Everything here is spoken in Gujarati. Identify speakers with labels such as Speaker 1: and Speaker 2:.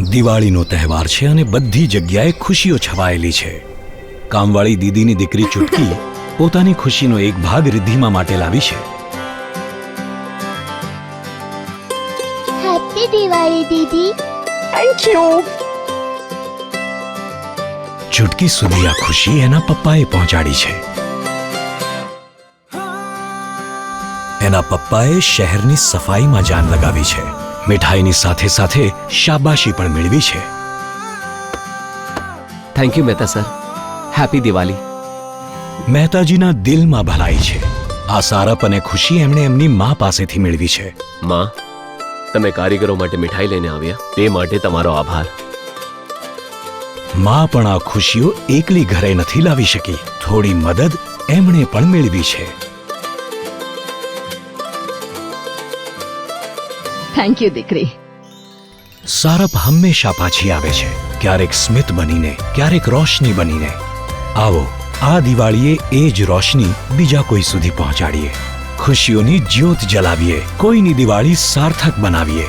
Speaker 1: દિવાળીનો તહેવાર છે અને બધી જગ્યાએ ખુશીઓ છવાયેલી છે. કામવાળી દીદીની દીકરી ચૂટકી પોતાની ખુશીનો એક ભાગ રિદ્ધિમા માટે લાવી છે.
Speaker 2: હેપી દિવાળી દીદી
Speaker 3: થેન્ક યુ
Speaker 1: ચૂટકી સુધી આ ખુશી એના પપ્પાએ પહોંચાડી છે. એના પપ્પાએ શહેરની સફાઈમાં જાન લગાવી છે. મીઠાઈની સાથે સાથે શાબાશી પણ મેળવી છે.
Speaker 4: Thank you Mehta sir happy Diwali
Speaker 1: મહેતાજીના દિલમાં ભલાઈ છે. આ સારપ અને ખુશી એમણે એમની મા પાસેથી મેળવી છે.
Speaker 4: માં તમે કારીગરો માટે મીઠાઈ લઈને આવ્યા. તે માટે તમારો આભાર.
Speaker 1: મા પણ આ ખુશીઓ એકલી ઘરે નથી લાવી શકી. થોડી મદદ એમણે પણ મેળવી છે.
Speaker 5: થેન્ક યુ દીકરી.
Speaker 1: સારપ હંમેશા પાછી આવે છે. ક્યારેક સ્મિત બનીને, ક્યારેક રોશની બનીને. આવો, આ દિવાળીએ એ જ રોશની બીજા કોઈ સુધી પહોંચાડીએ. ખુશીઓની જ્યોત જલાવીએ. કોઈની દિવાળી સાર્થક બનાવીએ.